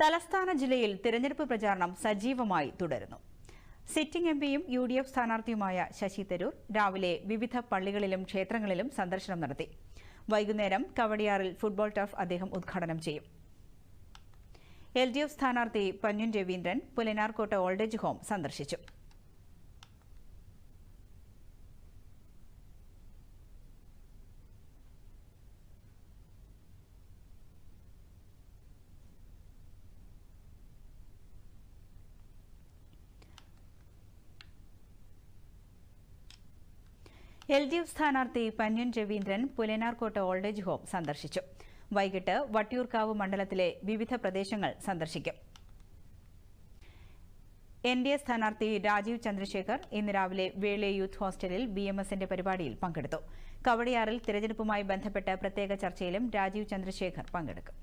തലസ്ഥാന ജില്ലയിൽ തിരഞ്ഞെടുപ്പ് പ്രചാരണം സജീവമായി തുടരുന്നു. സിറ്റിംഗ് എം പിയും യു ഡി എഫ് സ്ഥാനാർത്ഥിയുമായ ശശി തരൂർ രാവിലെ വിവിധ പള്ളികളിലും ക്ഷേത്രങ്ങളിലും സന്ദർശനം നടത്തി. വൈകുന്നേരം കവടിയാറിൽ ഫുട്ബോൾ ടർഫ് അദ്ദേഹം ഉദ്ഘാടനം ചെയ്യും. എൽ ഡി എഫ് സ്ഥാനാർത്ഥി Panniyan Raveendran Pulanarkotta old age home സന്ദർശിച്ചു. എൽ ഡി എഫ് സ്ഥാനാർത്ഥി Panniyan Raveendran Pulanarkotta old age home സന്ദർശിച്ചു. വൈകിട്ട് വട്ടിയൂർക്കാവ് മണ്ഡലത്തിലെ വിവിധ പ്രദേശങ്ങൾ സന്ദർശിക്കും. എൻ ഡി എ സ്ഥാനാർത്ഥി രാജീവ് ചന്ദ്രശേഖർ ഇന്ന് രാവിലെ വേളെ യൂത്ത് ഹോസ്റ്റലിൽ ബി എം എസിന്റെ പരിപാടിയിൽ പങ്കെടുത്തു. കവടിയാറിൽ തിരഞ്ഞെടുപ്പുമായി ബന്ധപ്പെട്ട പ്രത്യേക ചർച്ചയിലും രാജീവ് ചന്ദ്രശേഖർ പങ്കെടുക്കും.